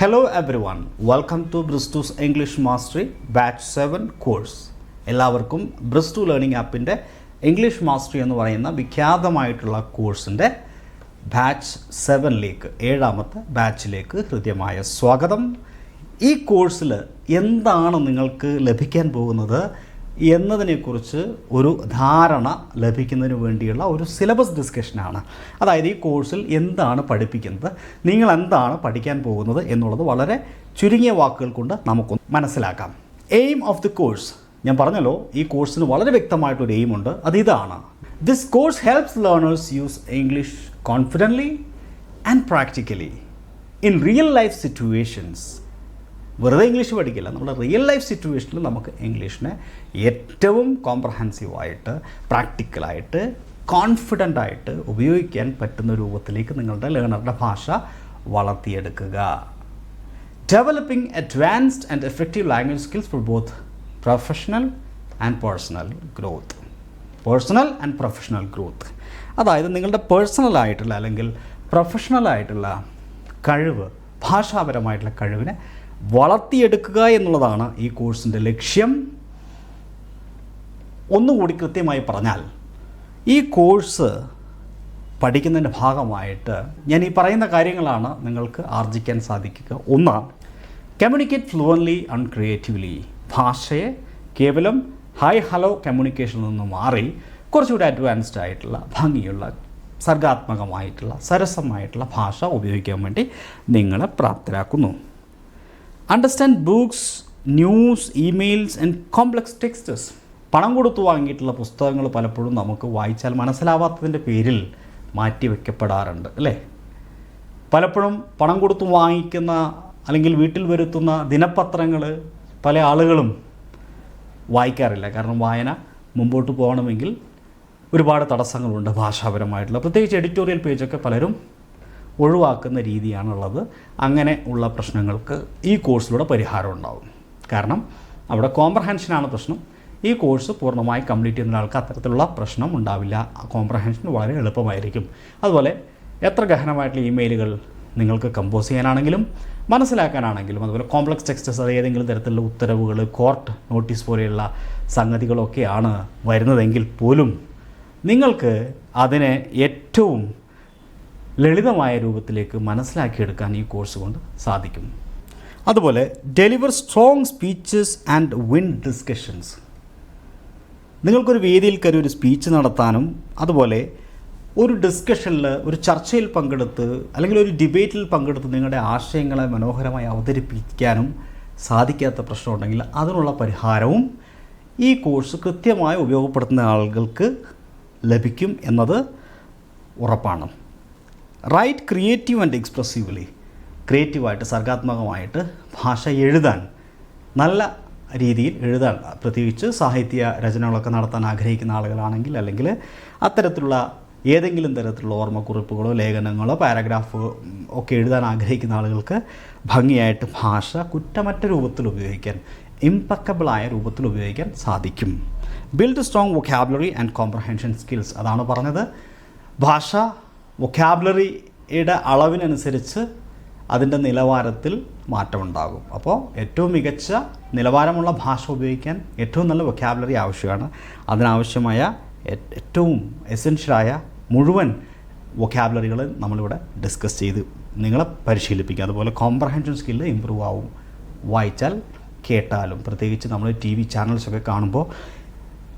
Hello everyone, welcome to Bristol's English mastery batch 7 course എല്ലാവർക്കും ബ്രിസ്റ്റു learning ആപ്പിന്റെ English mastery എന്ന് പറയുന്ന വിഖ്യാതമായിട്ടുള്ള കോഴ്സിന്റെ ബാച്ച് സെവനിലേക്ക് ഏഴാമത്തെ ബാച്ചിലേക്ക് ഹൃദ്യമായ സ്വാഗതം. ഈ കോഴ്സിൽ എന്താണ് നിങ്ങൾക്ക് ലഭിക്കാൻ പോകുന്നത്? എന്നതിനെക്കുറിച്ച് ഒരു ധാരണ ലഭിക്കുന്നതിന് വേണ്ടിയുള്ള ഒരു സിലബസ് ഡിസ്കഷനാണ്. അതായത് ഈ കോഴ്സിൽ എന്താണ് പഠിപ്പിക്കുന്നത് നിങ്ങൾ എന്താണ് പഠിക്കാൻ പോകുന്നത് എന്നുള്ളത് വളരെ ചുരുങ്ങിയ വാക്കുകൾ കൊണ്ട് നമുക്ക് മനസ്സിലാക്കാം. Aim of the course. ഞാൻ പറഞ്ഞല്ലോ ഈ കോഴ്സിന് വളരെ വ്യക്തമായിട്ടൊരു എയിം ഉണ്ട്. അത് ഇതാണ്. This course helps learners use English confidently and practically in real life situations വെറുതെ ഇംഗ്ലീഷ് പഠിക്കില്ല. നമ്മുടെ റിയൽ ലൈഫ് സിറ്റുവേഷനിൽ നമുക്ക് ഇംഗ്ലീഷിനെ ഏറ്റവും കോംപ്രഹെൻസീവായിട്ട് പ്രാക്ടിക്കലായിട്ട് കോൺഫിഡന്റ് ആയിട്ട് ഉപയോഗിക്കാൻ പറ്റുന്ന രൂപത്തിലേക്ക് നിങ്ങളുടെ ലേണറുടെ ഭാഷ വളർത്തിയെടുക്കുക. Developing advanced and effective language skills for both professional and personal growth personal and professional growth അതായത് നിങ്ങളുടെ പേഴ്സണലായിട്ടുള്ള അല്ലെങ്കിൽ പ്രൊഫഷണലായിട്ടുള്ള കഴിവ് ഭാഷാപരമായിട്ടുള്ള കഴിവിനെ വളർത്തിയെടുക്കുക എന്നുള്ളതാണ് ഈ കോഴ്സിന്റെ ലക്ഷ്യം. ഒന്നുകൂടി കൃത്യമായി പറഞ്ഞാൽ ഈ കോഴ്സ് പഠിക്കുന്നതിന്റെ ഭാഗമായിട്ട് ഞാൻ ഈ പറയുന്ന കാര്യങ്ങളാണ് നിങ്ങൾക്ക് ആർജിക്കാൻ സാധിക്കുക. ഒന്ന് കമ്മ്യൂണിക്കേറ്റ് ഫ്ലുവൻലി ആൻഡ് ക്രിയേറ്റീവ്ലി ഭാഷയെ കേവലം ഹായ് ഹലോ കമ്മ്യൂണിക്കേഷനിൽ നിന്ന് മാറി കുറച്ചുകൂടി അഡ്വാൻസ്ഡ് ആയിട്ടുള്ള ഭംഗിയുള്ള സർഗാത്മകമായിട്ടുള്ള സരസമായിട്ടുള്ള ഭാഷ ഉപയോഗിക്കാൻ വേണ്ടി നിങ്ങളെ പ്രാപ്തരാക്കുന്നു. Understand books news emails and complex texts പണം കൊടുത്ത് വാങ്ങിയിട്ടുള്ള പുസ്തകങ്ങൾ പലപ്പോഴും നമുക്ക് വായിച്ചാൽ മനസ്സിലാവാത്തതിന്റെ പേരിൽ മാറ്റി വയ്ക്കപ്പെടാറുണ്ട് അല്ലേ? പലപ്പോഴും പണം കൊടുത്ത് വാങ്ങിക്കുന്ന അല്ലെങ്കിൽ വീട്ടിൽ വരുത്തുന്ന ദിനപത്രങ്ങൾ പല ആളുകളും വായിക്കാറില്ല. കാരണം വായന മുമ്പോട്ട് പോകണമെങ്കിൽ ഒരുപാട് തടസ്സങ്ങളുണ്ട് ഭാഷാപരമായിട്ടുള്ള. പ്രത്യേകിച്ച് എഡിറ്റോറിയൽ പേജൊക്കെ പലരും ഒഴിവാക്കുന്ന രീതിയാണുള്ളത്. അങ്ങനെ ഉള്ള പ്രശ്നങ്ങൾക്ക് ഈ കോഴ്സിലൂടെ പരിഹാരം ഉണ്ടാവും. കാരണം അവിടെ കോംപ്രഹെൻഷനാണ് പ്രശ്നം. ഈ കോഴ്സ് പൂർണമായി കംപ്ലീറ്റ് ചെയ്യുന്ന ആൾക്ക് അത്തരത്തിലുള്ള പ്രശ്നം ഉണ്ടാവില്ല. കോംപ്രഹെൻഷൻ വളരെ എളുപ്പമായിരിക്കും. അതുപോലെ എത്ര ഗഹനമായിട്ടുള്ള ഇമെയിലുകൾ നിങ്ങൾക്ക് കമ്പോസ് ചെയ്യാനാണെങ്കിലും മനസ്സിലാക്കാനാണെങ്കിലും അതുപോലെ കോംപ്ലക്സ് ടെക്സ്റ്റസ് അത് ഏതെങ്കിലും തരത്തിലുള്ള ഉത്തരവുകൾ കോർട്ട് നോട്ടീസ് പോലെയുള്ള സംഗതികളൊക്കെയാണ് വരുന്നതെങ്കിൽ പോലും നിങ്ങൾക്ക് അതിനെ ഏറ്റവും ലളിതമായ രൂപത്തിലേക്ക് മനസ്സിലാക്കിയെടുക്കാൻ ഈ കോഴ്സ് കൊണ്ട് സാധിക്കും. അതുപോലെ deliver strong speeches and win discussions നിങ്ങൾക്കൊരു വേദിയിൽ കയറി ഒരു സ്പീച്ച് നടത്താനും അതുപോലെ ഒരു ഡിസ്കഷനിൽ ഒരു ചർച്ചയിൽ പങ്കെടുത്ത് അല്ലെങ്കിൽ ഒരു ഡിബേറ്റിൽ പങ്കെടുത്ത് നിങ്ങളുടെ ആശയങ്ങളെ മനോഹരമായി അവതരിപ്പിക്കാനും സാധിക്കാത്ത പ്രശ്നമുണ്ടെങ്കിൽ അതിനുള്ള പരിഹാരവും ഈ കോഴ്സ് കൃത്യമായി ഉപയോഗപ്പെടുത്തുന്ന ആളുകൾക്ക് ലഭിക്കും എന്നത് ഉറപ്പാണ്. റൈറ്റ് ക്രിയേറ്റീവ് ആൻഡ് എക്സ്പ്രസീവ്ലി ക്രിയേറ്റീവായിട്ട് സർഗാത്മകമായിട്ട് ഭാഷ എഴുതാൻ നല്ല രീതിയിൽ എഴുതാൻ പ്രത്യേകിച്ച് സാഹിത്യ രചനകളൊക്കെ നടത്താൻ ആഗ്രഹിക്കുന്ന ആളുകളാണെങ്കിൽ അല്ലെങ്കിൽ അത്തരത്തിലുള്ള ഏതെങ്കിലും തരത്തിലുള്ള ഓർമ്മക്കുറിപ്പുകളോ ലേഖനങ്ങളോ പാരഗ്രാഫ് ഒക്കെ എഴുതാൻ ആഗ്രഹിക്കുന്ന ആളുകൾക്ക് ഭംഗിയായിട്ട് ഭാഷ കുറ്റമറ്റ രൂപത്തിൽ ഉപയോഗിക്കാൻ ഇമ്പക്കബിളായ രൂപത്തിൽ ഉപയോഗിക്കാൻ സാധിക്കും. Build strong vocabulary and comprehension skills അതാണ് പറഞ്ഞത്. ഭാഷ വൊക്കാബുലറിയുടെ അളവിനനുസരിച്ച് അതിന്റെ നിലവാരത്തിൽ മാറ്റമുണ്ടാകും. അപ്പോൾ ഏറ്റവും മികച്ച നിലവാരമുള്ള ഭാഷ ഉപയോഗിക്കാൻ ഏറ്റവും നല്ല വൊക്കാബുലറി ആവശ്യമാണ്. അതിനാവശ്യമായ ഏറ്റവും എസെൻഷ്യലായ മുഴുവൻ വൊക്കാബുലറികൾ നമ്മളിവിടെ ഡിസ്കസ് ചെയ്ത് നിങ്ങളെ പരിശീലിപ്പിക്കുക അതുപോലെ കോംപ്രഹെൻഷൻ സ്കില്ല് ഇമ്പ്രൂവ് ആവും. വായിച്ചാൽ കേട്ടാലും. പ്രത്യേകിച്ച് നമ്മൾ ടി വി ചാനൽസൊക്കെ കാണുമ്പോൾ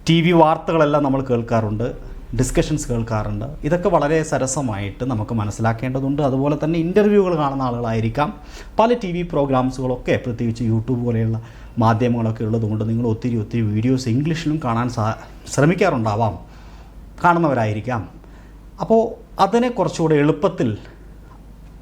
ടി വി വാർത്തകളെല്ലാം നമ്മൾ കേൾക്കാറുണ്ട്. ഡിസ്കഷൻസ് കേൾക്കാറുണ്ട്. ഇതൊക്കെ വളരെ സരസമായിട്ട് നമുക്ക് മനസ്സിലാക്കേണ്ടതുണ്ട്. അതുപോലെ തന്നെ ഇന്റർവ്യൂകൾ കാണുന്ന ആളുകളായിരിക്കാം. പല ടി വി പ്രോഗ്രാംസുകളൊക്കെ പ്രത്യേകിച്ച് യൂട്യൂബ് പോലെയുള്ള മാധ്യമങ്ങളൊക്കെ ഉള്ളതുകൊണ്ട് നിങ്ങൾ ഒത്തിരി ഒത്തിരി വീഡിയോസ് ഇംഗ്ലീഷിലും കാണാൻ ശ്രമിക്കാറുണ്ടാവാം. കാണുന്നവരായിരിക്കാം. അപ്പോൾ അതിനെ കുറച്ചുകൂടെ എളുപ്പത്തിൽ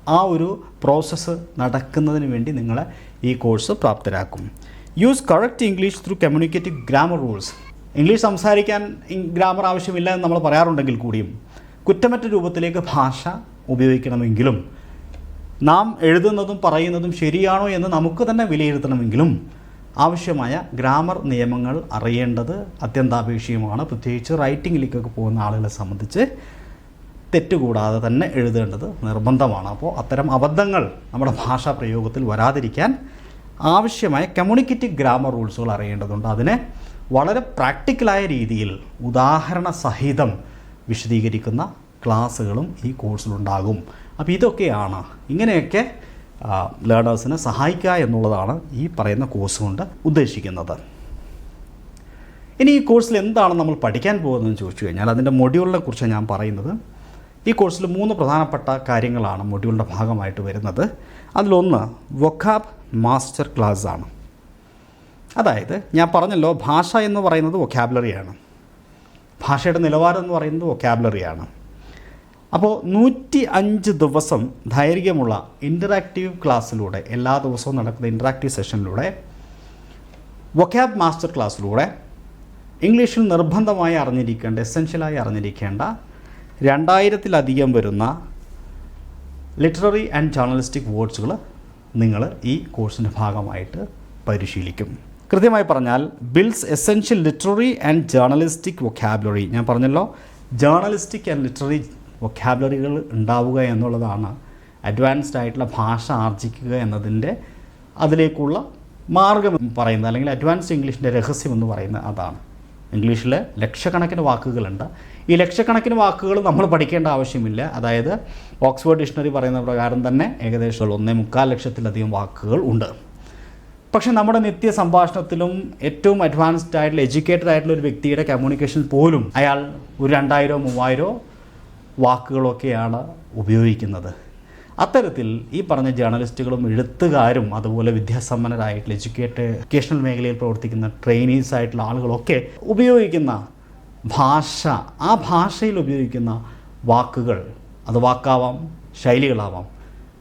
ആ ഒരു പ്രോസസ്സ് നടക്കുന്നതിന് വേണ്ടി നിങ്ങളെ ഈ course പ്രാപ്തരാക്കും. Use correct English through communicative grammar rules English സംസാരിക്കാൻ ഗ്രാമർ ആവശ്യമില്ല എന്ന് നമ്മൾ പറയാറുണ്ടെങ്കിൽ കൂടിയും കുറ്റമറ്റ രൂപത്തിലേക്ക് ഭാഷ ഉപയോഗിക്കണമെങ്കിലും നാം എഴുതുന്നതും പറയുന്നതും ശരിയാണോ എന്ന് നമുക്ക് തന്നെ വിലയിരുത്തണമെങ്കിലും ആവശ്യമായ ഗ്രാമർ നിയമങ്ങൾ അറിയേണ്ടത് അത്യന്താപേക്ഷികമാണ്. പ്രത്യേകിച്ച് റൈറ്റിങ്ങിലേക്കൊക്കെ പോകുന്ന ആളുകളെ സംബന്ധിച്ച് തെറ്റുകൂടാതെ തന്നെ എഴുതേണ്ടത് നിർബന്ധമാണ്. അപ്പോൾ അത്തരം അബദ്ധങ്ങൾ നമ്മുടെ ഭാഷാ പ്രയോഗത്തിൽ വരാതിരിക്കാൻ ആവശ്യമായ കമ്മ്യൂണിക്കേറ്റീവ് ഗ്രാമർ റൂൾസുകൾ അറിയേണ്ടതുണ്ട്. അതിനെ വളരെ പ്രാക്ടിക്കലായ രീതിയിൽ ഉദാഹരണ സഹിതം വിശദീകരിക്കുന്ന ക്ലാസ്സുകളും ഈ കോഴ്സിലുണ്ടാകും. അപ്പോൾ ഇതൊക്കെയാണ് ഇങ്ങനെയൊക്കെ ലേണേഴ്സിനെ സഹായിക്കുക എന്നുള്ളതാണ് ഈ പറയുന്ന കോഴ്സ് കൊണ്ട് ഉദ്ദേശിക്കുന്നത്. ഇനി ഈ കോഴ്സിൽ എന്താണ് നമ്മൾ പഠിക്കാൻ പോകുന്നതെന്ന് ചോദിച്ചു കഴിഞ്ഞാൽ അതിന്റെ മൊഡ്യൂളിനെ കുറിച്ച് ഞാൻ പറയുന്നത്. ഈ കോഴ്സിൽ മൂന്ന് പ്രധാനപ്പെട്ട കാര്യങ്ങളാണ് മൊഡ്യൂളിന്റെ ഭാഗമായിട്ട് വരുന്നത്. അതിലൊന്ന് വൊക്കാബ് മാസ്റ്റർ ക്ലാസ് ആണ് അതായത് ഞാൻ പറഞ്ഞല്ലോ ഭാഷ എന്ന് പറയുന്നത് വൊക്കാബുലറിയാണ് ഭാഷയുടെ നിലവാരം എന്ന് പറയുന്നത് വൊക്കാബുലറിയാണ് അപ്പോൾ നൂറ്റി അഞ്ച് ദിവസം ദൈർഘ്യമുള്ള ഇന്ററാക്റ്റീവ് ക്ലാസ്സിലൂടെ എല്ലാ ദിവസവും നടക്കുന്ന ഇന്ററാക്റ്റീവ് സെഷനിലൂടെ വൊക്കാബ് മാസ്റ്റർ ക്ലാസ്സിലൂടെ ഇംഗ്ലീഷിൽ നിർബന്ധമായി അറിഞ്ഞിരിക്കേണ്ട എസെൻഷ്യലായി അറിഞ്ഞിരിക്കേണ്ട രണ്ടായിരത്തിലധികം വരുന്ന ലിറ്റററി ആൻഡ് ജേർണലിസ്റ്റിക് വേർഡ്സുകൾ നിങ്ങൾ ഈ കോഴ്സിന്റെ ഭാഗമായിട്ട് പരിശീലിക്കും. കൃത്യമായി പറഞ്ഞാൽ builds essential literary and journalistic vocabulary ഞാൻ പറഞ്ഞല്ലോ ജേർണലിസ്റ്റിക് ആൻഡ് ലിറ്റററി വൊക്കാബുലറികൾ ഉണ്ടാവുക എന്നുള്ളതാണ് അഡ്വാൻസ്ഡ് ആയിട്ടുള്ള ഭാഷ ആർജിക്കുക എന്നതിന്റെ അതിലേക്കുള്ള മാർഗം പറയുന്നത് അല്ലെങ്കിൽ അഡ്വാൻസ്ഡ് ഇംഗ്ലീഷിന്റെ രഹസ്യം എന്ന് പറയുന്നത് അതാണ്. ഇംഗ്ലീഷിൽ ലക്ഷക്കണക്കിന് വാക്കുകളുണ്ട്. ഈ ലക്ഷക്കണക്കിന് വാക്കുകൾ നമ്മൾ പഠിക്കേണ്ട ആവശ്യമില്ല. അതായത് ഓക്സ്ഫോർഡ് ഡിക്ഷണറി പറയുന്ന പ്രകാരം തന്നെ ഏകദേശം ഒന്നേ മുക്കാൽ ലക്ഷത്തിലധികം വാക്കുകൾ ഉണ്ട്. പക്ഷേ നമ്മുടെ നിത്യ സംഭാഷണത്തിലും ഏറ്റവും അഡ്വാൻസ്ഡ് ആയിട്ടുള്ള എഡ്യൂക്കേറ്റഡ് ആയിട്ടുള്ള ഒരു വ്യക്തിയുടെ കമ്മ്യൂണിക്കേഷൻ പോലും അയാൾ ഒരു രണ്ടായിരോ മൂവായിരോ വാക്കുകളൊക്കെയാണ് ഉപയോഗിക്കുന്നത്. അത്തരത്തിൽ ഈ പറഞ്ഞ ജേർണലിസ്റ്റുകളും എഴുത്തുകാരും അതുപോലെ വിദ്യാസമ്പന്നരായിട്ടുള്ള എഡ്യൂക്കേറ്റ് എഡ്യൂക്കേഷണൽ മേഖലയിൽ പ്രവർത്തിക്കുന്ന ട്രെയിനീസ് ആയിട്ടുള്ള ആളുകളൊക്കെ ഉപയോഗിക്കുന്ന ഭാഷ ആ ഭാഷയിൽ ഉപയോഗിക്കുന്ന വാക്കുകൾ അത് വാക്കാവാം ശൈലികളാവാം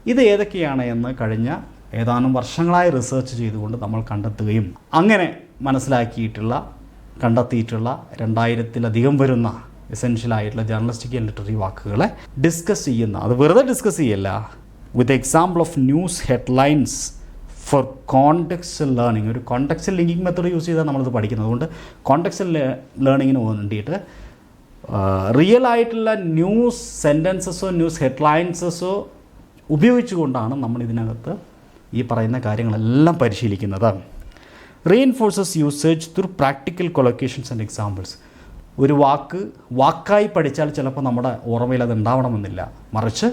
ഇത് ഏതൊക്കെയാണ് എന്ന് കഴിഞ്ഞ ഏതാനും വർഷങ്ങളായി റിസർച്ച് ചെയ്തുകൊണ്ട് നമ്മൾ കണ്ടെത്തുകയും അങ്ങനെ മനസ്സിലാക്കിയിട്ടുള്ള കണ്ടെത്തിയിട്ടുള്ള രണ്ടായിരത്തിലധികം വരുന്ന എസെൻഷ്യൽ ആയിട്ടുള്ള ജേർണലിസ്റ്റിക് ആൻഡ് ലിറ്റററി വാക്കുകളെ ഡിസ്കസ് ചെയ്യുന്ന അത് വെറുതെ ഡിസ്കസ് ചെയ്യല്ല. With example of news headlines for contextual learning ഒരു കോണ്ടെക്സ്റ്റൽ ലിങ്കിങ് മെത്തേഡ് യൂസ് ചെയ്താൽ നമ്മളിത് പഠിക്കുന്നത്. അതുകൊണ്ട് കോണ്ടെക്സ്റ്റൽ ലേണിങ്ങിന് വേണ്ടിയിട്ട് റിയൽ ആയിട്ടുള്ള ന്യൂസ് സെന്റൻസസോ ന്യൂസ് ഹെഡ്ലൈൻസസോ ഉപയോഗിച്ചുകൊണ്ടാണ് നമ്മൾ ഇതിനകത്ത് ഈ പറയുന്ന കാര്യങ്ങളെല്ലാം പരിശീലിക്കുന്നത് reinforces usage through practical collocations and examples ഒരു വാക്ക് വാക്കായി പഠിച്ചാൽ ചിലപ്പോൾ നമ്മുടെ ഓർമ്മയിൽ അത് ഉണ്ടാവണമെന്നില്ല. മറിച്ച്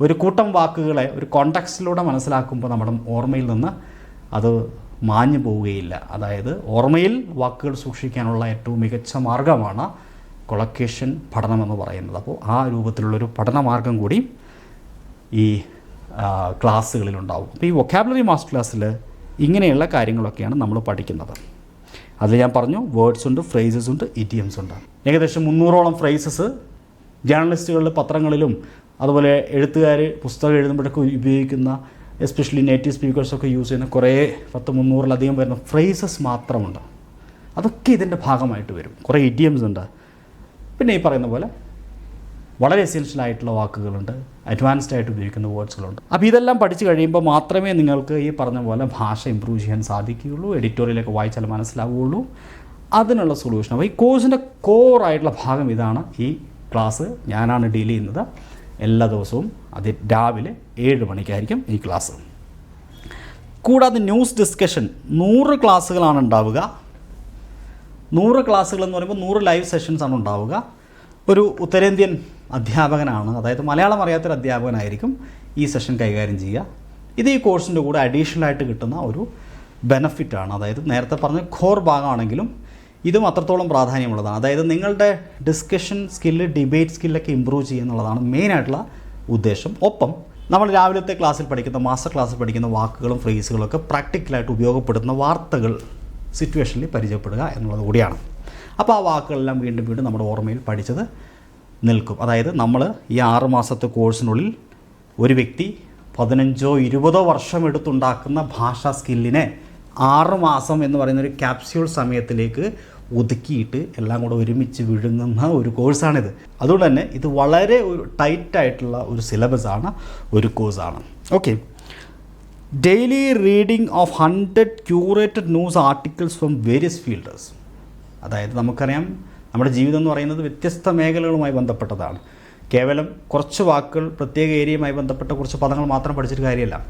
ഒരു കൂട്ടം വാക്കുകളെ ഒരു കോണ്ടാക്സിലൂടെ മനസ്സിലാക്കുമ്പോൾ നമ്മുടെ ഓർമ്മയിൽ നിന്ന് അത് മാഞ്ഞു പോവുകയില്ല. അതായത് ഓർമ്മയിൽ വാക്കുകൾ സൂക്ഷിക്കാനുള്ള ഏറ്റവും മികച്ച മാർഗമാണ് കൊളക്കേഷൻ പഠനമെന്ന് പറയുന്നത്. അപ്പോൾ ആ രൂപത്തിലുള്ളൊരു പഠനമാർഗം കൂടി ഈ ക്ലാസ്സുകളിലുണ്ടാവും. അപ്പോൾ ഈ വൊക്കാബുലറി മാസ്റ്റർ ക്ലാസ്സിൽ ഇങ്ങനെയുള്ള കാര്യങ്ങളൊക്കെയാണ് നമ്മൾ പഠിക്കുന്നത്. അതിൽ ഞാൻ പറഞ്ഞു വേർഡ്സ് ഉണ്ട് ഫ്രേസസ് ഉണ്ട് ഇഡിയംസ് ഉണ്ട്. ഏകദേശം മുന്നൂറോളം ഫ്രേസസ് ജേർണലിസ്റ്റുകളിൽ പത്രങ്ങളിലും അതുപോലെ എഴുത്തുകാർ പുസ്തകം എഴുതുമ്പോഴൊക്കെ ഉപയോഗിക്കുന്ന എസ്പെഷ്യലി നേറ്റീവ് സ്പീക്കേഴ്സൊക്കെ യൂസ് ചെയ്യുന്ന കുറേ പത്ത് മുന്നൂറിലധികം വരുന്ന ഫ്രേസസ് മാത്രമുണ്ട്. അതൊക്കെ ഇതിന്റെ ഭാഗമായിട്ട് വരും. കുറേ ഇഡിയംസ് ഉണ്ട്. പിന്നെ ഈ പറയുന്ന പോലെ വളരെ എസെൻഷ്യൽ ആയിട്ടുള്ള വാക്കുകളുണ്ട് അഡ്വാൻസ്ഡ് ആയിട്ട് ഉപയോഗിക്കുന്ന വേർഡ്സുകളുണ്ട് അപ്പോൾ ഇതെല്ലാം പഠിച്ചു കഴിയുമ്പോൾ മാത്രമേ നിങ്ങൾക്ക് ഈ പറഞ്ഞ പോലെ ഭാഷ ഇമ്പ്രൂവ് ചെയ്യാൻ സാധിക്കുകയുള്ളൂ എഡിറ്റോറിയലൊക്കെ വായിച്ചാൽ മനസ്സിലാവുകയുള്ളൂ. അതിനുള്ള സൊല്യൂഷൻ അപ്പോൾ ഈ കോഴ്സിന്റെ കോർ ആയിട്ടുള്ള ഭാഗം ഇതാണ് ഈ ക്ലാസ് ഞാനാണ് ഡീൽ ചെയ്യുന്നത്. എല്ലാ ദിവസവും അത് രാവിലെ ഏഴ് മണിക്കായിരിക്കും ഈ ക്ലാസ് കൂടാതെ ന്യൂസ് ഡിസ്കഷൻ നൂറ് ക്ലാസ്സുകളാണ് ഉണ്ടാവുക. നൂറ് ക്ലാസ്സുകൾ എന്ന് പറയുമ്പോൾ നൂറ് ലൈവ് സെഷൻസ് ആണ് ഉണ്ടാവുക. ഒരു ഉത്തരേന്ത്യൻ അധ്യാപകനാണ്. അതായത് മലയാളം അറിയാത്തൊരു അധ്യാപകനായിരിക്കും ഈ സെഷൻ കൈകാര്യം ചെയ്യുക. ഇത് ഈ കോഴ്സിന്റെ കൂടെ അഡീഷണൽ ആയിട്ട് കിട്ടുന്ന ഒരു ബെനഫിറ്റാണ് അതായത് നേരത്തെ പറഞ്ഞ ഖോർ ഭാഗമാണെങ്കിലും ഇതും അത്രത്തോളം പ്രാധാന്യമുള്ളതാണ്. അതായത് നിങ്ങളുടെ ഡിസ്കഷൻ സ്കില്ല് ഡിബേറ്റ് സ്കില്ലൊക്കെ ഇമ്പ്രൂവ് ചെയ്യുക എന്നുള്ളതാണ് മെയിനായിട്ടുള്ള ഉദ്ദേശം. ഒപ്പം നമ്മൾ രാവിലത്തെ ക്ലാസ്സിൽ പഠിക്കുന്ന മാസ്റ്റർ ക്ലാസ്സിൽ പഠിക്കുന്ന വാക്കുകളും ഫ്രേസുകളൊക്കെ പ്രാക്ടിക്കലായിട്ട് ഉപയോഗപ്പെടുത്തുന്ന വാർത്തകൾ സിറ്റുവേഷനിൽ പരിചയപ്പെടുക എന്നുള്ളത് കൂടിയാണ്. അപ്പോൾ ആ വാക്കുകളെല്ലാം വീണ്ടും വീണ്ടും നമ്മുടെ ഓർമ്മയിൽ പഠിച്ചത് നിൽക്കും. അതായത് നമ്മൾ ഈ ആറ് മാസത്തെ കോഴ്സിനുള്ളിൽ ഒരു വ്യക്തി പതിനഞ്ചോ ഇരുപതോ വർഷം എടുത്തുണ്ടാക്കുന്ന ഭാഷാ സ്കില്ലിനെ ആറ് മാസം എന്ന് പറയുന്ന ഒരു ക്യാപ്സ്യൂൾ സമയത്തിലേക്ക് ഒതുക്കിയിട്ട് എല്ലാം കൂടെ ഒരുമിച്ച് വിഴുങ്ങുന്ന ഒരു കോഴ്സാണിത്. അതുകൊണ്ട് തന്നെ ഇത് വളരെ ഒരു ടൈറ്റായിട്ടുള്ള ഒരു സിലബസാണ് ഒരു കോഴ്സാണ്. Okay. Daily reading of hundred curated news articles from various fielders. അതായത് നമുക്കറിയാം നമ്മുടെ ജീവിതം എന്ന് പറയുന്നത് വ്യത്യസ്ത മേഖലകളുമായി ബന്ധപ്പെട്ടതാണ്. കേവലം കുറച്ച് വാക്കുകൾ പ്രത്യേക ഏരിയയുമായി ബന്ധപ്പെട്ട കുറച്ച് പദങ്ങൾ മാത്രം പഠിച്ചിട്ട് കാര്യമല്ല.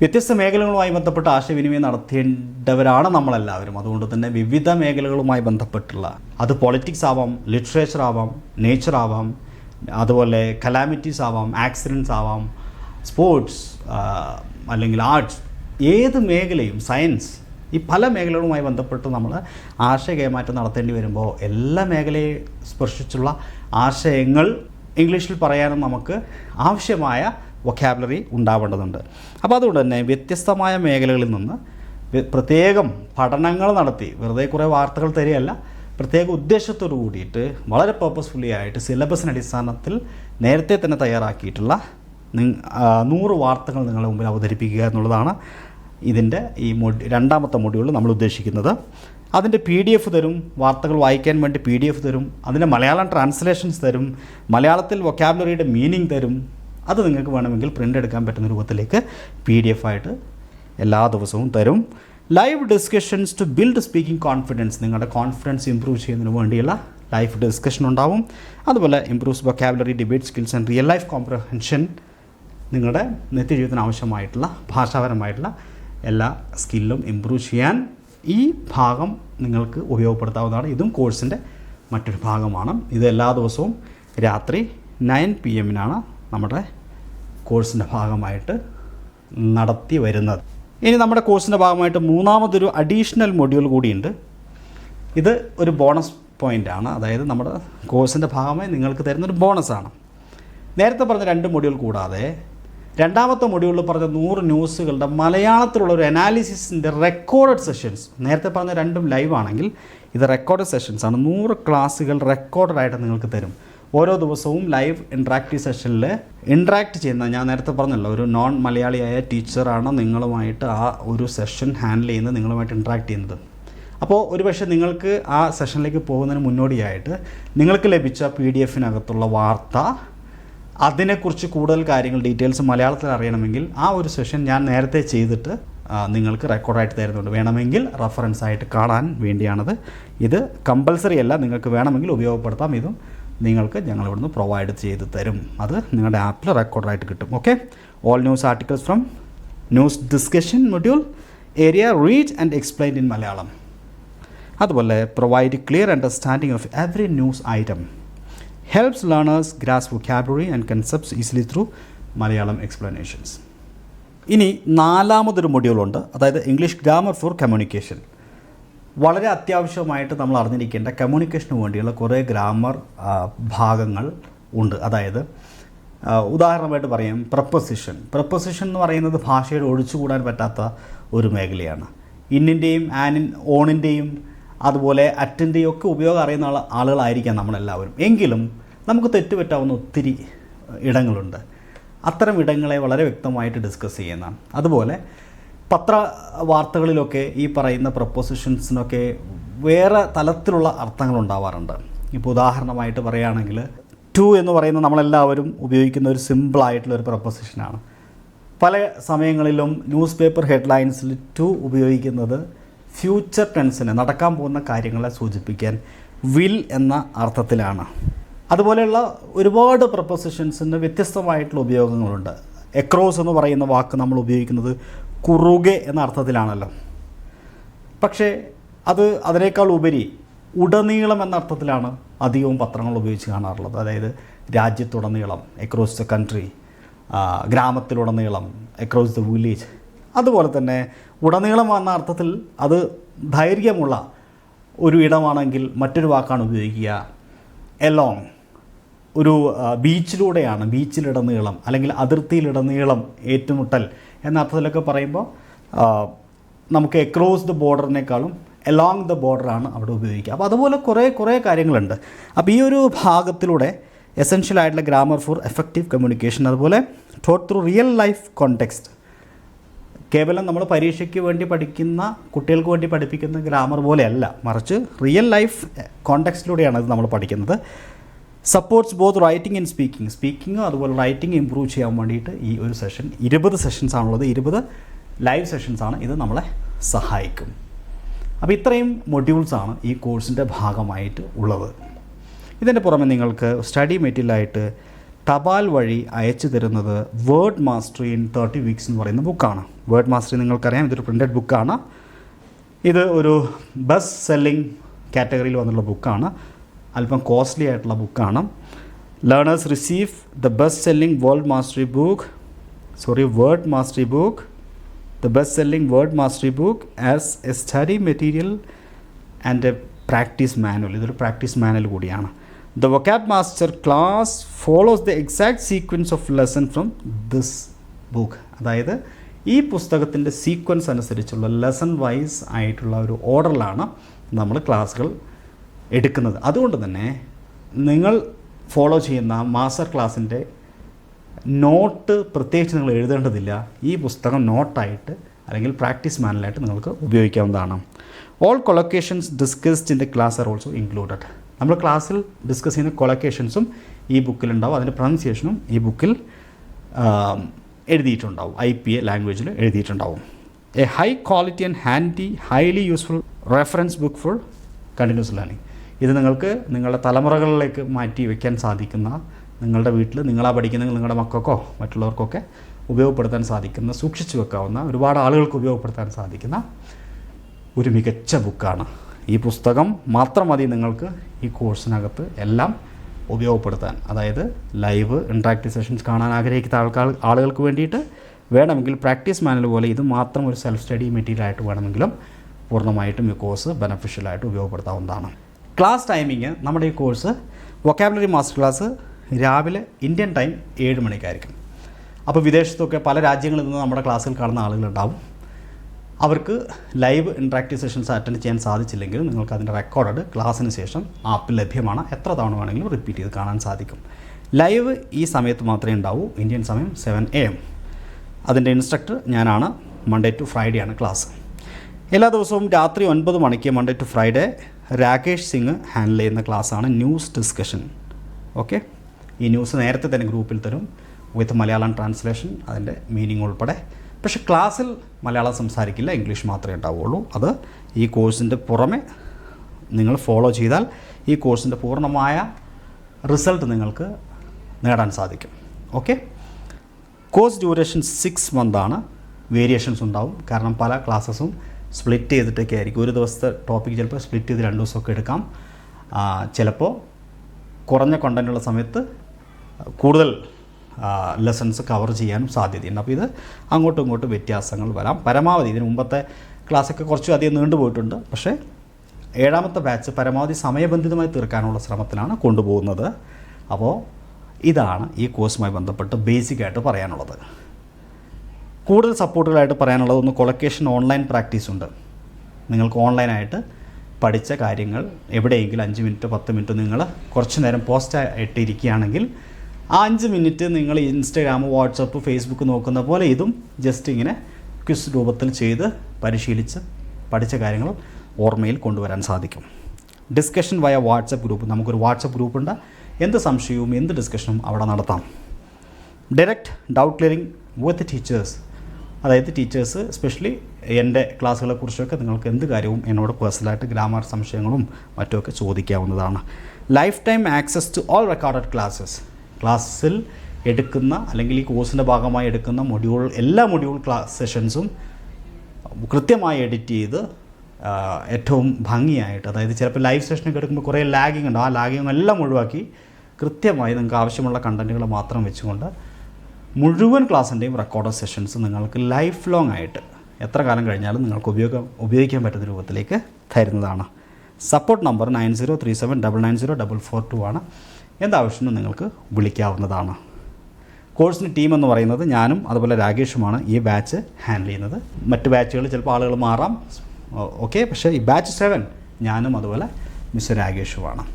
വ്യത്യസ്ത മേഖലകളുമായി ബന്ധപ്പെട്ട ആശയവിനിമയം നടത്തേണ്ടവരാണ് നമ്മളെല്ലാവരും. അതുകൊണ്ട് തന്നെ വിവിധ മേഖലകളുമായി ബന്ധപ്പെട്ടുള്ള അത് പൊളിറ്റിക്സ് ആവാം ലിറ്ററേച്ചർ ആവാം നേച്ചർ ആവാം അതുപോലെ കലാമിറ്റീസ് ആവാം ആക്സിഡൻസ് ആവാം സ്പോർട്സ് അല്ലെങ്കിൽ ആർട്സ് ഏത് മേഖലയും സയൻസ് ഈ പല മേഖലകളുമായി ബന്ധപ്പെട്ട് നമ്മൾ ആശയ കൈമാറ്റം നടത്തേണ്ടി വരുമ്പോൾ എല്ലാ മേഖലയെ സ്പർശിച്ചുള്ള ആശയങ്ങൾ ഇംഗ്ലീഷിൽ പറയാനും നമുക്ക് ആവശ്യമായ വൊക്കാബുലറി ഉണ്ടാവേണ്ടതുണ്ട്. അപ്പോൾ അതുകൊണ്ട് തന്നെ വ്യത്യസ്തമായ മേഖലകളിൽ നിന്ന് പ്രത്യേകം പഠനങ്ങൾ നടത്തി വെറുതെ കുറേ വാർത്തകൾ തരികയല്ല പ്രത്യേക ഉദ്ദേശത്തോടു കൂടിയിട്ട് വളരെ പേർപ്പസ്ഫുള്ളി ആയിട്ട് സിലബസിന് അടിസ്ഥാനത്തിൽ നേരത്തെ തന്നെ തയ്യാറാക്കിയിട്ടുള്ള നൂറ് വാർത്തകൾ നിങ്ങളുടെ മുമ്പിൽ അവതരിപ്പിക്കുക എന്നുള്ളതാണ് ഇതിന്റെ ഈ മൊഡ്യൂ രണ്ടാമത്തെ മൊഡ്യൂളിൽ നമ്മൾ ഉദ്ദേശിക്കുന്നത്. അതിന്റെ പി ഡി എഫ് തരും വാർത്തകൾ വായിക്കാൻ വേണ്ടി പി ഡി എഫ് തരും അതിന്റെ മലയാളം ട്രാൻസ്ലേഷൻസ് തരും മലയാളത്തിൽ വൊക്കാബുലറിയുടെ മീനിങ് തരും അത് നിങ്ങൾക്ക് വേണമെങ്കിൽ പ്രിന്റ് എടുക്കാൻ പറ്റുന്ന രൂപത്തിലേക്ക് പി ഡി എഫ് ആയിട്ട് എല്ലാ ദിവസവും തരും. Live discussions to build speaking confidence നിങ്ങളുടെ കോൺഫിഡൻസ് ഇമ്പ്രൂവ് ചെയ്യുന്നതിന് വേണ്ടിയുള്ള ലൈഫ് ഡിസ്കഷൻ ഉണ്ടാവും. അതുപോലെ improves vocabulary debate skills and real life comprehension നിങ്ങളുടെ നിത്യജീവിതത്തിന് ആവശ്യമായിട്ടുള്ള ഭാഷാപരമായിട്ടുള്ള എല്ലാ സ്കില്ലും ഇമ്പ്രൂവ് ചെയ്യാൻ ഈ ഭാഗം നിങ്ങൾക്ക് ഉപയോഗപ്പെടുത്താവുന്നതാണ്. ഇതും കോഴ്സിന്റെ മറ്റൊരു ഭാഗമാണ്. ഇത് എല്ലാ ദിവസവും രാത്രി നയൻ പി എമ്മിനാണ് നമ്മുടെ കോഴ്സിന്റെ ഭാഗമായിട്ട് നടത്തി വരുന്നത്. ഇനി നമ്മുടെ കോഴ്സിന്റെ ഭാഗമായിട്ട് മൂന്നാമതൊരു അഡീഷണൽ മൊഡ്യൂൾ കൂടിയുണ്ട്. ഇത് ഒരു ബോണസ് പോയിന്റാണ് അതായത് നമ്മുടെ കോഴ്സിന്റെ ഭാഗമായി നിങ്ങൾക്ക് തരുന്നൊരു ബോണസാണ് നേരത്തെ പറഞ്ഞ രണ്ട് മൊഡ്യൂൾ കൂടാതെ രണ്ടാമത്തെ മൊഡ്യൂളിൽ പറഞ്ഞ നൂറ് ന്യൂസുകളുടെ മലയാളത്തിലുള്ള ഒരു അനാലിസിസിന്റെ റെക്കോർഡഡ് സെഷൻസ്. നേരത്തെ പറഞ്ഞ രണ്ടും ലൈവ് ആണെങ്കിൽ ഇത് റെക്കോർഡ് സെഷൻസ് ആണ്. നൂറ് ക്ലാസ്സുകൾ റെക്കോർഡായിട്ട് നിങ്ങൾക്ക് തരും. ഓരോ ദിവസവും ലൈവ് ഇൻട്രാക്റ്റീവ് സെഷനിൽ ഇൻട്രാക്ട് ചെയ്യുന്ന ഞാൻ നേരത്തെ പറഞ്ഞല്ലോ ഒരു നോൺ മലയാളിയായ ടീച്ചറാണ് നിങ്ങളുമായിട്ട് ആ ഒരു സെഷൻ ഹാൻഡിൽ ചെയ്യുന്നത് നിങ്ങളുമായിട്ട് ഇൻട്രാക്ട് ചെയ്യുന്നത്. അപ്പോൾ ഒരുപക്ഷെ നിങ്ങൾക്ക് ആ സെഷനിലേക്ക് പോകുന്നതിന് മുന്നോടിയായിട്ട് നിങ്ങൾക്ക് ലഭിച്ച പി ഡി എഫിനകത്തുള്ള വാർത്ത അതിനെക്കുറിച്ച് കൂടുതൽ കാര്യങ്ങൾ ഡീറ്റെയിൽസ് മലയാളത്തിൽ അറിയണമെങ്കിൽ ആ ഒരു സെഷൻ ഞാൻ നേരത്തെ ചെയ്തിട്ട് നിങ്ങൾക്ക് റെക്കോർഡായിട്ട് തരുന്നുണ്ട്. വേണമെങ്കിൽ റഫറൻസ് ആയിട്ട് കാണാൻ വേണ്ടിയാണത്. ഇത് കമ്പൽസറി അല്ല. നിങ്ങൾക്ക് വേണമെങ്കിൽ ഉപയോഗപ്പെടുത്താം. ഇതും നിങ്ങൾക്ക് ഞങ്ങൾ ഇവിടുന്ന് പ്രൊവൈഡ് ചെയ്ത് തരും. അത് നിങ്ങളുടെ ആപ്പിൽ റെക്കോർഡായിട്ട് കിട്ടും. Okay all news articles from news discussion module area read and explain in Malayalam അതുപോലെ provide clear understanding of every news item helps learners grasp vocabulary and concepts easily through Malayalam explanations ഇനി നാലാമതൊരു മൊഡ്യൂളുണ്ട് അതായത് English grammar four communication വളരെ അത്യാവശ്യമായിട്ട് നമ്മൾ അറിഞ്ഞിരിക്കേണ്ട കമ്മ്യൂണിക്കേഷന് വേണ്ടിയുള്ള കുറേ ഗ്രാമർ ഭാഗങ്ങൾ ഉണ്ട്. അതായത് ഉദാഹരണമായിട്ട് പറയാം പ്രപ്പസിഷൻ പ്രപ്പസിഷൻ എന്ന് പറയുന്നത് ഭാഷയുടെ ഒഴിച്ചുകൂടാൻ പറ്റാത്ത ഒരു മേഖലയാണ്. ഇന്നിന്റെയും ആനിൻ ഓണിന്റെയും അതുപോലെ അറ്റിന്റെയും ഒക്കെ ഉപയോഗം അറിയുന്ന ആളുകളായിരിക്കാം നമ്മളെല്ലാവരും. എങ്കിലും നമുക്ക് തെറ്റുപറ്റാവുന്ന ഒത്തിരി ഇടങ്ങളുണ്ട്. അത്തരം ഇടങ്ങളെ വളരെ വ്യക്തമായിട്ട് ഡിസ്കസ് ചെയ്യുന്നതാണ്. അതുപോലെ പത്ര വാർത്തകളിലൊക്കെ ഈ പറയുന്ന പ്രപ്പോസിഷൻസിനൊക്കെ വേറെ തലത്തിലുള്ള അർത്ഥങ്ങൾ ഉണ്ടാവാറുണ്ട്. ഇപ്പോൾ ഉദാഹരണമായിട്ട് പറയുകയാണെങ്കിൽ ടു എന്ന് പറയുന്ന നമ്മളെല്ലാവരും ഉപയോഗിക്കുന്ന ഒരു സിമ്പിളായിട്ടുള്ള ഒരു പ്രപ്പോസിഷനാണ് പല സമയങ്ങളിലും ന്യൂസ് പേപ്പർ ഹെഡ്ലൈൻസിൽ ടു ഉപയോഗിക്കുന്നത് ഫ്യൂച്ചർ ടെൻസിനെ നടക്കാൻ പോകുന്ന കാര്യങ്ങളെ സൂചിപ്പിക്കാൻ വിൽ എന്ന അർത്ഥത്തിലാണ്. അതുപോലെയുള്ള ഒരുപാട് പ്രപ്പോസിഷൻസിന് വ്യത്യസ്തമായിട്ടുള്ള ഉപയോഗങ്ങളുണ്ട്. എക്രോസ് എന്ന് പറയുന്ന വാക്ക് നമ്മൾ ഉപയോഗിക്കുന്നത് കുറുകെ എന്ന അർത്ഥത്തിലാണല്ലോ. പക്ഷേ അത് അതിനേക്കാൾ ഉപരി ഉടനീളം എന്ന അർത്ഥത്തിലാണ് അധികവും പത്രങ്ങൾ ഉപയോഗിച്ച് കാണാറുള്ളത്. അതായത് രാജ്യത്തുടനീളം എക്രോസ് ദ കൺട്രി ഗ്രാമത്തിലുടനീളം എക്രോസ് ദ വില്ലേജ് അതുപോലെ തന്നെ ഉടനീളം എന്ന അർത്ഥത്തിൽ അത് ദൈർഘ്യമുള്ള ഒരു ഇടമാണെങ്കിൽ മറ്റൊരു വാക്കാണ് ഉപയോഗിക്കുക. എലോങ് ഒരു ബീച്ചിലൂടെയാണ് ബീച്ചിലിടനീളം അല്ലെങ്കിൽ അതിർത്തിയിലിടനീളം ഏറ്റുമുട്ടൽ എന്ന അർത്ഥത്തിലൊക്കെ പറയുമ്പോൾ നമുക്ക് എക്രോസ് ദ ബോർഡറിനേക്കാളും എലോങ് ദ ബോർഡറാണ് അവിടെ ഉപയോഗിക്കുക. അപ്പോൾ അതുപോലെ കുറേ കുറേ കാര്യങ്ങളുണ്ട്. അപ്പോൾ ഈ ഒരു ഭാഗത്തിലൂടെ എസെൻഷ്യൽ ആയിട്ടുള്ള ഗ്രാമർ ഫോർ എഫക്റ്റീവ് കമ്മ്യൂണിക്കേഷൻ അതുപോലെ taught through real life context കേവലം നമ്മൾ പരീക്ഷയ്ക്ക് വേണ്ടി പഠിക്കുന്ന കുട്ടികൾക്ക് വേണ്ടി പഠിപ്പിക്കുന്ന ഗ്രാമർ പോലെയല്ല. മറിച്ച് റിയൽ ലൈഫ് കോണ്ടെക്സ്റ്റിലൂടെയാണ് ഇത് നമ്മൾ പഠിക്കുന്നത്. Supports both writing and speaking സ്പീക്കിങ്ങും അതുപോലെ റൈറ്റിംഗ് ഇമ്പ്രൂവ് ചെയ്യാൻ വേണ്ടിയിട്ട് ഈ ഒരു സെഷൻ ഇരുപത് സെഷൻസ് ആണുള്ളത്. ഇരുപത് ലൈവ് സെഷൻസ് ആണ് ഇത് നമ്മളെ സഹായിക്കും. അപ്പോൾ ഇത്രയും മൊഡ്യൂൾസ് ആണ് ഈ കോഴ്സിന്റെ ഭാഗമായിട്ട് ഉള്ളത്. ഇതിന്റെ പുറമെ നിങ്ങൾക്ക് സ്റ്റഡി മെറ്റീരിയലായിട്ട് തപാൽ വഴി അയച്ചു തരുന്നത് word mastery in thirty weeks എന്ന് പറയുന്ന ബുക്കാണ് വേർഡ് മാസ്റ്ററി നിങ്ങൾക്കറിയാം ഇതൊരു പ്രിന്റഡ് ബുക്കാണ് ഇത് ഒരു ബസ് സെല്ലിംഗ് കാറ്റഗറിയിൽ വന്നുള്ള ബുക്കാണ് അല്പം കോസ്റ്റ്ലി ആയിട്ടുള്ള ബുക്കാണ് learners receive the best selling world mastery book sorry word mastery book the best selling word mastery book as a study material and a practice manual ഇതൊരു പ്രാക്ടീസ് മാനുവൽ കൂടിയാണ്. The vocab master class follows the exact sequence of lesson from this book അതായത് ഈ പുസ്തകത്തിന്റെ sequence അനുസരിച്ചുള്ള lesson vice ആയിട്ടുള്ള ഒരു ഓർഡറിലാണ് നമ്മൾ ക്ലാസ്സുകൾ എടുക്കുന്നത്. അതുകൊണ്ട് തന്നെ നിങ്ങൾ ഫോളോ ചെയ്യുന്ന മാസ്റ്റർ ക്ലാസ്സിന്റെ നോട്ട് പ്രത്യേകിച്ച് നിങ്ങൾ എഴുതേണ്ടതില്ല. ഈ പുസ്തകം നോട്ടായിട്ട് അല്ലെങ്കിൽ പ്രാക്ടീസ് മാനലായിട്ട് നിങ്ങൾക്ക് ഉപയോഗിക്കാവുന്നതാണ്. All collocations discussed in the class are also included നമ്മൾ ക്ലാസ്സിൽ ഡിസ്കസ് ചെയ്യുന്ന കൊളക്കേഷൻസും ഈ ബുക്കിലുണ്ടാവും അതിന്റെ പ്രൊനൗൺസിയേഷനും ഈ ബുക്കിൽ എഴുതിയിട്ടുണ്ടാവും. ഐ പി എ ലാംഗ്വേജിൽ എഴുതിയിട്ടുണ്ടാവും. A high quality and handy highly useful reference book for continuous learning ഇത് നിങ്ങൾക്ക് നിങ്ങളുടെ തലമുറകളിലേക്ക് മാറ്റി വയ്ക്കാൻ സാധിക്കുന്ന നിങ്ങളുടെ വീട്ടിൽ നിങ്ങളാ പഠിക്കുന്ന നിങ്ങളുടെ മക്കൾക്കോ മറ്റുള്ളവർക്കൊക്കെ ഉപയോഗപ്പെടുത്താൻ സാധിക്കുന്ന സൂക്ഷിച്ചു വെക്കാവുന്ന ഒരുപാട് ആളുകൾക്ക് ഉപയോഗപ്പെടുത്താൻ സാധിക്കുന്ന ഒരു മികച്ച ബുക്കാണ്. ഈ പുസ്തകം മാത്രം മതി നിങ്ങൾക്ക് ഈ കോഴ്സിനകത്ത് എല്ലാം ഉപയോഗപ്പെടുത്താൻ. അതായത് ലൈവ് ഇൻട്രാക്റ്റീവ് സെഷൻസ് കാണാൻ ആഗ്രഹിക്കുന്ന ആൾക്കാർ ആളുകൾക്ക് വേണ്ടിയിട്ട് വേണമെങ്കിൽ പ്രാക്ടീസ് മാനുവൽ പോലെ ഇത് മാത്രം ഒരു സെൽഫ് സ്റ്റഡി മെറ്റീരിയൽ ആയിട്ട് വേണമെങ്കിലും പൂർണമായിട്ടും ഈ കോഴ്സ് ബെനഫിഷ്യലായിട്ട് ഉപയോഗപ്പെടുത്താവുന്നതാണ്. ക്ലാസ് ടൈമിങ് നമ്മുടെ ഈ കോഴ്സ് വൊക്കാബുലറി മാസ്റ്റർ ക്ലാസ് രാവിലെ ഇന്ത്യൻ ടൈം ഏഴ് മണിക്കായിരിക്കും. അപ്പോൾ വിദേശത്തൊക്കെ പല രാജ്യങ്ങളിൽ നിന്ന് നമ്മുടെ ക്ലാസ്സിൽ കാണുന്ന ആളുകളുണ്ടാവും. അവർക്ക് ലൈവ് ഇൻട്രാക്റ്റീവ് സെഷൻസ് അറ്റൻഡ് ചെയ്യാൻ സാധിച്ചില്ലെങ്കിൽ നിങ്ങൾക്ക് അതിന്റെ റെക്കോർഡ് ക്ലാസ്സിന് ശേഷം ആപ്പിൽ ലഭ്യമാണ്. എത്ര തവണ വേണമെങ്കിലും റിപ്പീറ്റ് ചെയ്ത് കാണാൻ സാധിക്കും. ലൈവ് ഈ സമയത്ത് മാത്രമേ ഉണ്ടാവൂ. ഇന്ത്യൻ സമയം സെവൻ എ എം അതിന്റെ ഇൻസ്ട്രക്ടർ ഞാനാണ്. മൺഡേ ടു ഫ്രൈഡേ ആണ് ക്ലാസ് എല്ലാ ദിവസവും രാത്രി ഒൻപത് മണിക്ക് Monday to Friday Rakesh Singh handle ചെയ്യുന്ന ക്ലാസ്സാണ് ന്യൂസ് ഡിസ്കഷൻ ഓക്കെ ഈ ന്യൂസ് നേരത്തെ തന്നെ ഗ്രൂപ്പിൽ തരും. വിത്ത് മലയാളം ട്രാൻസ്ലേഷൻ അതിന്റെ മീനിങ് ഉൾപ്പെടെ. പക്ഷെ ക്ലാസ്സിൽ മലയാളം സംസാരിക്കില്ല ഇംഗ്ലീഷ് മാത്രമേ ഉണ്ടാവുകയുള്ളൂ അത് ഈ കോഴ്സിന്റെ പുറമെ നിങ്ങൾ ഫോളോ ചെയ്താൽ ഈ കോഴ്സിന്റെ പൂർണമായ റിസൾട്ട് നിങ്ങൾക്ക് നേടാൻ സാധിക്കും. ഓക്കെ കോഴ്സ് ഡ്യൂറേഷൻ സിക്സ് മന്താണ് വേരിയേഷൻസ് ഉണ്ടാവും. കാരണം പല ക്ലാസ്സസും സ്പ്ലിറ്റ് ചെയ്തിട്ടൊക്കെ ആയിരിക്കും. ഒരു ദിവസത്തെ ടോപ്പിക് ചിലപ്പോൾ സ്പ്ലിറ്റ് ചെയ്ത് രണ്ട് ദിവസമൊക്കെ എടുക്കാം. ചിലപ്പോൾ കുറഞ്ഞ കണ്ടന്റുള്ള സമയത്ത് കൂടുതൽ ലെസൺസ് കവർ ചെയ്യാനും സാധ്യതയുണ്ട്. അപ്പോൾ ഇത് അങ്ങോട്ടും ഇങ്ങോട്ടും വ്യത്യാസങ്ങൾ വരാം. പരമാവധി ഇതിന് മുമ്പത്തെ ക്ലാസ്സൊക്കെ കുറച്ച് അധികം നീണ്ടുപോയിട്ടുണ്ട് പക്ഷേ ഏഴാമത്തെ ബാച്ച് പരമാവധി സമയബന്ധിതമായി തീർക്കാനുള്ള ശ്രമത്തിലാണ് കൊണ്ടുപോകുന്നത്. അപ്പോൾ ഇതാണ് ഈ കോഴ്സുമായി ബന്ധപ്പെട്ട് ബേസിക്കായിട്ട് പറയാനുള്ളത്. കൂടുതൽ സപ്പോർട്ടുകളായിട്ട് പറയാനുള്ളത് ഒന്ന് കൊളക്കേഷൻ ഓൺലൈൻ പ്രാക്ടീസ് ഉണ്ട്. നിങ്ങൾക്ക് ഓൺലൈനായിട്ട് പഠിച്ച കാര്യങ്ങൾ എവിടെയെങ്കിലും അഞ്ച് മിനിറ്റ് പത്ത് മിനിറ്റ് നിങ്ങൾ കുറച്ച് നേരം പോസ്റ്റ് ആയിട്ട് ഇരിക്കുകയാണെങ്കിൽ ആ അഞ്ച് മിനിറ്റ് നിങ്ങൾ ഇൻസ്റ്റഗ്രാം വാട്സപ്പ് ഫേസ്ബുക്ക് നോക്കുന്ന പോലെ ഇതും ജസ്റ്റ് ഇങ്ങനെ ക്വിസ് രൂപത്തിൽ ചെയ്ത് പരിശീലിച്ച് പഠിച്ച കാര്യങ്ങൾ ഓർമ്മയിൽ കൊണ്ടുവരാൻ സാധിക്കും. ഡിസ്കഷൻ വയ വാട്സപ്പ് ഗ്രൂപ്പ് നമുക്കൊരു വാട്സപ്പ് ഗ്രൂപ്പുണ്ട് എന്ത് സംശയവും എന്ത് ഡിസ്കഷനും അവിടെ നടത്താം. Direct doubt clearing with teachers അതായത് ടീച്ചേഴ്സ് സ്പെഷ്യലി എന്റെ ക്ലാസ്സുകളെ കുറിച്ചൊക്കെ നിങ്ങൾക്ക് എന്ത് കാര്യവും എന്നോട് പേഴ്സണലായിട്ട് ഗ്രാമർ സംശയങ്ങളും മറ്റുമൊക്കെ ചോദിക്കാവുന്നതാണ്. Life time access to all recorded classes ക്ലാസ്സിൽ എടുക്കുന്ന അല്ലെങ്കിൽ ഈ കോഴ്സിന്റെ ഭാഗമായി എടുക്കുന്ന മൊഡ്യൂൾ എല്ലാ മൊഡ്യൂൾ ക്ലാസ് സെഷൻസും കൃത്യമായി എഡിറ്റ് ചെയ്ത് ഏറ്റവും ഭംഗിയായിട്ട് അതായത് ചിലപ്പോൾ ലൈവ് സെഷനൊക്കെ എടുക്കുമ്പോൾ കുറേ ലാഗിങ് ഉണ്ട്. ആ ലാഗിങ് എല്ലാം ഒഴിവാക്കി കൃത്യമായി നിങ്ങൾക്ക് ആവശ്യമുള്ള കണ്ടന്റുകൾ മാത്രം വെച്ചുകൊണ്ട് മുഴുവൻ ക്ലാസ്സിന്റെയും റെക്കോർഡ് സെഷൻസ് നിങ്ങൾക്ക് ലൈഫ് ലോങ് ആയിട്ട് എത്ര കാലം കഴിഞ്ഞാലും നിങ്ങൾക്ക് ഉപയോഗം ഉപയോഗിക്കാൻ പറ്റുന്ന രൂപത്തിലേക്ക് തരുന്നതാണ്. Support number nine zero three seven double nine zero double four two ആണ്. എന്താവശ്യത്തിനും നിങ്ങൾക്ക് വിളിക്കാവുന്നതാണ്. കോഴ്സിന് ടീം എന്ന് പറയുന്നത് ഞാനും അതുപോലെ രാകേഷുമാണ് ഈ ബാച്ച് ഹാൻഡിൽ ചെയ്യുന്നത്. മറ്റ് ബാച്ചുകൾ ചിലപ്പോൾ ആളുകൾ മാറാം. ഓക്കെ. പക്ഷേ ഈ ബാച്ച് സെവൻ ഞാനും അതുപോലെ മിസ്റ്റർ രാകേഷുമാണ്.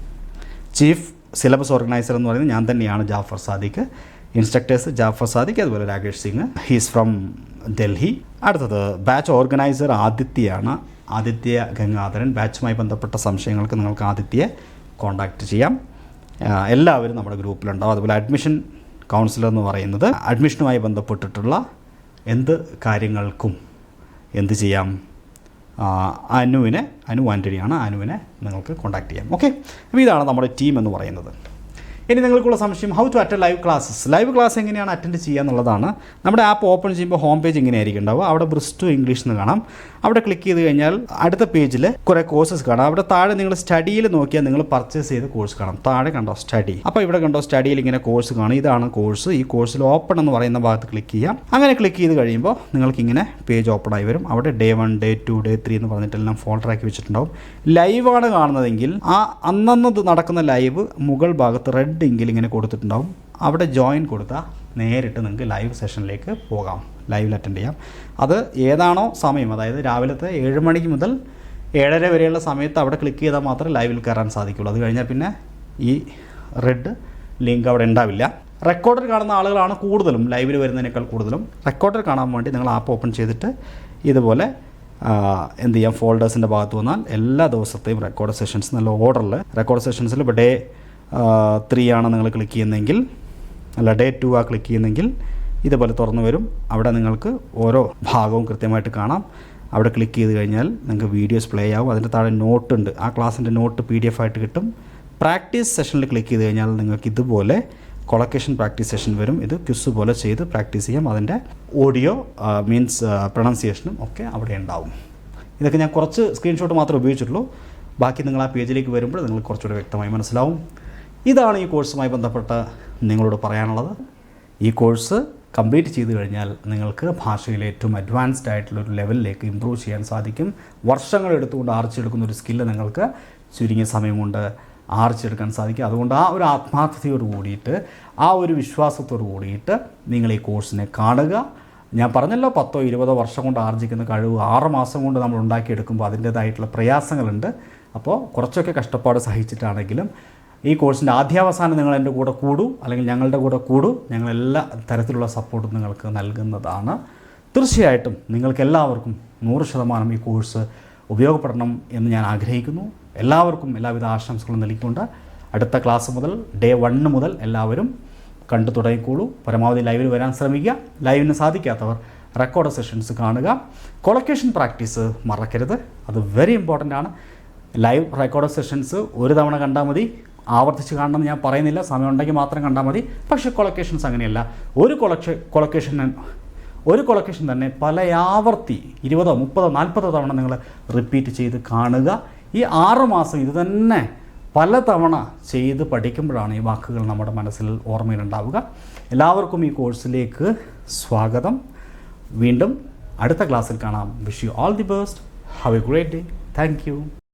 ചീഫ് സിലബസ് ഓർഗനൈസർ എന്ന് പറയുന്നത് ഞാൻ തന്നെയാണ് ജാഫർ സാദിഖ്. ഇൻസ്ട്രക്ടേഴ്സ് ജാഫർ സാദിഖ് അതുപോലെ രാകേഷ് സിംഗ്. ഹീസ് ഫ്രം ഡൽഹി അടുത്തത് ബാച്ച് ഓർഗനൈസർ ആദിത്യയാണ്. ആദിത്യ ഗംഗാധരൻ. ബാച്ചുമായി ബന്ധപ്പെട്ട സംശയങ്ങൾക്ക് നിങ്ങൾക്ക് ആദിത്യയെ കോൺടാക്റ്റ് ചെയ്യാം. എല്ലാവരും നമ്മുടെ ഗ്രൂപ്പിലുണ്ടാവും. അതുപോലെ അഡ്മിഷൻ കൗൺസിലർ എന്ന് പറയുന്നത് അഡ്മിഷനുമായി ബന്ധപ്പെട്ടിട്ടുള്ള എന്ത് കാര്യങ്ങൾക്കും എന്ത് ചെയ്യാം? അനുവിനെ അനു ആന്റണിയാണ് അനുവിനെ നിങ്ങൾക്ക് കോൺടാക്ട് ചെയ്യാം. ഓക്കെ അപ്പോൾ ഇതാണ് നമ്മുടെ ടീം എന്ന് പറയുന്നത്. ഇനി നിങ്ങൾക്കുള്ള സംശയം how to attend live classes live class എങ്ങനെയാണ് അറ്റൻഡ് ചെയ്യുക എന്നുള്ളതാണ് നമ്മുടെ ആപ്പ് ഓപ്പൺ ചെയ്യുമ്പോൾ ഹോം പേജ് ഇങ്ങനെയായിരിക്കും ഉണ്ടാവുക. അവിടെ ബ്രിസ് ടു ഇംഗ്ലീഷ് എന്ന് കാണാം. അവിടെ ക്ലിക്ക് ചെയ്ത് കഴിഞ്ഞാൽ അടുത്ത പേജിൽ കുറേ കോഴ്സസ് കാണാം. അവിടെ താഴെ നിങ്ങൾ സ്റ്റഡിയിൽ നോക്കിയാൽ നിങ്ങൾ പർച്ചേസ് ചെയ്ത കോഴ്സ് കാണാം. താഴെ കണ്ടോ സ്റ്റഡി അപ്പോൾ ഇവിടെ കണ്ടോ സ്റ്റഡിയിൽ ഇങ്ങനെ കോഴ്സ് കാണാം. ഇതാണ് കോഴ്സ് ഈ കോഴ്സിൽ ഓപ്പൺ എന്ന് പറയുന്ന ഭാഗത്ത് ക്ലിക്ക് ചെയ്യാം അങ്ങനെ ക്ലിക്ക് ചെയ്ത് കഴിയുമ്പോൾ നിങ്ങൾക്ക് ഇങ്ങനെ പേജ് ഓപ്പൺ ആയി വരും. അവിടെ day one day two day three എന്ന് പറഞ്ഞിട്ടെല്ലാം ഫോൾഡറാക്കി വെച്ചിട്ടുണ്ടാവും. ലൈവാണ് കാണുന്നതെങ്കിൽ ആ അന്നന്ന് നടക്കുന്ന ലൈവ് മുകൾ ഭാഗത്ത് റെഡ് എങ്കിൽ ഇങ്ങനെ കൊടുത്തിട്ടുണ്ടാവും. അവിടെ ജോയിൻ കൊടുത്താൽ നേരിട്ട് നിങ്ങൾക്ക് ലൈവ് സെഷനിലേക്ക് പോകാം. ലൈവിൽ അറ്റൻഡ് ചെയ്യാം. അത് ഏതാണോ സമയം അതായത് രാവിലത്തെ ഏഴ് മണിക്ക് മുതൽ ഏഴര വരെയുള്ള സമയത്ത് അവിടെ ക്ലിക്ക് ചെയ്താൽ മാത്രമേ ലൈവിൽ കയറാൻ സാധിക്കുള്ളൂ. അത് കഴിഞ്ഞാൽ പിന്നെ ഈ റെഡ് ലിങ്ക് അവിടെ ഉണ്ടാവില്ല. റെക്കോർഡർ കാണുന്ന ആളുകളാണ് കൂടുതലും ലൈവിൽ വരുന്നതിനേക്കാൾ കൂടുതലും. റെക്കോർഡർ കാണാൻ വേണ്ടി നിങ്ങൾ ആപ്പ് ഓപ്പൺ ചെയ്തിട്ട് ഇതുപോലെ എന്ത് ചെയ്യാം ഫോൾഡേഴ്സിന്റെ ഭാഗത്ത് വന്നാൽ എല്ലാ ദിവസത്തെയും റെക്കോർഡ് സെഷൻസ് നല്ല ഓർഡറിൽ റെക്കോർഡ് സെഷൻസിൽ ഇവിടെ ത്രീ ആണ് നിങ്ങൾ ക്ലിക്ക് ചെയ്യുന്നതെങ്കിൽ അല്ല ഡേ ടു ആ ക്ലിക്ക് ചെയ്യുന്നെങ്കിൽ ഇതുപോലെ തുറന്നു വരും. അവിടെ നിങ്ങൾക്ക് ഓരോ ഭാഗവും കൃത്യമായിട്ട് കാണാം. അവിടെ ക്ലിക്ക് ചെയ്ത് കഴിഞ്ഞാൽ നിങ്ങൾക്ക് വീഡിയോസ് പ്ലേ ആവും. അതിന്റെ താഴെ നോട്ട് ഉണ്ട്. ആ ക്ലാസ്സിന്റെ നോട്ട് പി ഡി എഫ് ആയിട്ട് കിട്ടും. പ്രാക്ടീസ് സെഷനിൽ ക്ലിക്ക് ചെയ്ത് കഴിഞ്ഞാൽ നിങ്ങൾക്ക് ഇതുപോലെ കൊളക്കേഷൻ പ്രാക്ടീസ് സെഷൻ വരും. ഇത് ക്യുസ് പോലെ ചെയ്ത് പ്രാക്ടീസ് ചെയ്യാം. അതിന്റെ ഓഡിയോ മീൻസ് പ്രൊണൗൺസിയേഷനും ഒക്കെ അവിടെ ഉണ്ടാവും. ഇതൊക്കെ ഞാൻ കുറച്ച് സ്ക്രീൻഷോട്ട് മാത്രമേ ഉപയോഗിച്ചിട്ടുള്ളൂ. ബാക്കി നിങ്ങൾ ആ പേജിലേക്ക് വരുമ്പോൾ നിങ്ങൾ കുറച്ചുകൂടെ വ്യക്തമായി മനസ്സിലാവും. ഇതാണ് ഈ കോഴ്സുമായി ബന്ധപ്പെട്ട് നിങ്ങളോട് പറയാനുള്ളത്. ഈ കോഴ്സ് കംപ്ലീറ്റ് ചെയ്തു കഴിഞ്ഞാൽ നിങ്ങൾക്ക് ഭാഷയിൽ ഏറ്റവും അഡ്വാൻസ്ഡ് ആയിട്ടുള്ള ഒരു ലെവലിലേക്ക് ഇമ്പ്രൂവ് ചെയ്യാൻ സാധിക്കും. വർഷങ്ങൾ എടുത്തുകൊണ്ട് ആർജിച്ചെടുക്കുന്ന ഒരു സ്കില്ല് നിങ്ങൾക്ക് ചുരുങ്ങിയ സമയം കൊണ്ട് ആർജിച്ചെടുക്കാൻ സാധിക്കും. അതുകൊണ്ട് ആ ഒരു ആത്മാർത്ഥതയോട് കൂടിയിട്ട് ആ ഒരു വിശ്വാസത്തോട് കൂടിയിട്ട് നിങ്ങൾ ഈ കോഴ്സിനെ കാണുക. ഞാൻ പറഞ്ഞല്ലോ പത്തോ ഇരുപതോ വർഷം കൊണ്ട് ആർജിക്കുന്ന കഴിവ് ആറ് മാസം കൊണ്ട് നമ്മൾ ഉണ്ടാക്കിയെടുക്കുമ്പോൾ അതിന്റേതായിട്ടുള്ള പ്രയാസങ്ങളുണ്ട്. അപ്പോൾ കുറച്ചൊക്കെ കഷ്ടപ്പാട് സഹിച്ചിട്ടാണെങ്കിലും ഈ കോഴ്സിന്റെ ആദ്യാവസാനം നിങ്ങൾ എന്റെ കൂടെ കൂടൂ അല്ലെങ്കിൽ ഞങ്ങളുടെ കൂടെ കൂടൂ. ഞങ്ങൾ എല്ലാ തരത്തിലുള്ള സപ്പോർട്ടും നിങ്ങൾക്ക് നൽകുന്നതാണ്. തീർച്ചയായിട്ടും നിങ്ങൾക്ക് എല്ലാവർക്കും നൂറ് ശതമാനം ഈ കോഴ്സ് ഉപയോഗപ്പെടണം എന്ന് ഞാൻ ആഗ്രഹിക്കുന്നു. എല്ലാവർക്കും എല്ലാവിധ ആശംസകളും നൽകിക്കൊണ്ട് അടുത്ത ക്ലാസ് മുതൽ ഡേ വണ്ണ് മുതൽ എല്ലാവരും കണ്ടു തുടങ്ങിക്കോളൂ. പരമാവധി ലൈവിൽ വരാൻ ശ്രമിക്കുക. ലൈവിന് സാധിക്കാത്തവർ റെക്കോർഡ് സെഷൻസ് കാണുക. കൊളക്കേഷൻ പ്രാക്ടീസ് മറക്കരുത്. അത് വെരി ഇമ്പോർട്ടന്റ് ആണ്. ലൈവ് റെക്കോർഡ് സെഷൻസ് ഒരു തവണ കണ്ടാൽ മതി. ആവർത്തിച്ച് കാണണമെന്ന് ഞാൻ പറയുന്നില്ല. സമയമുണ്ടെങ്കിൽ മാത്രം കണ്ടാൽ മതി. പക്ഷേ കൊളക്കേഷൻസ് അങ്ങനെയല്ല. ഒരു കൊളക്ഷ കൊളക്കേഷൻ ഒരു കൊളക്കേഷൻ തന്നെ പല ആവർത്തി ഇരുപതോ മുപ്പതോ നാൽപ്പതോ തവണ നിങ്ങൾ റിപ്പീറ്റ് ചെയ്ത് കാണുക. ഈ ആറ് മാസം ഇത് തന്നെ പല തവണ ചെയ്ത് പഠിക്കുമ്പോഴാണ് ഈ വാക്കുകൾ നമ്മുടെ മനസ്സിൽ ഓർമ്മയിലുണ്ടാവുക. എല്ലാവർക്കും ഈ കോഴ്സിലേക്ക് സ്വാഗതം. വീണ്ടും അടുത്ത ക്ലാസ്സിൽ കാണാം. Wish you all the best have a great day thank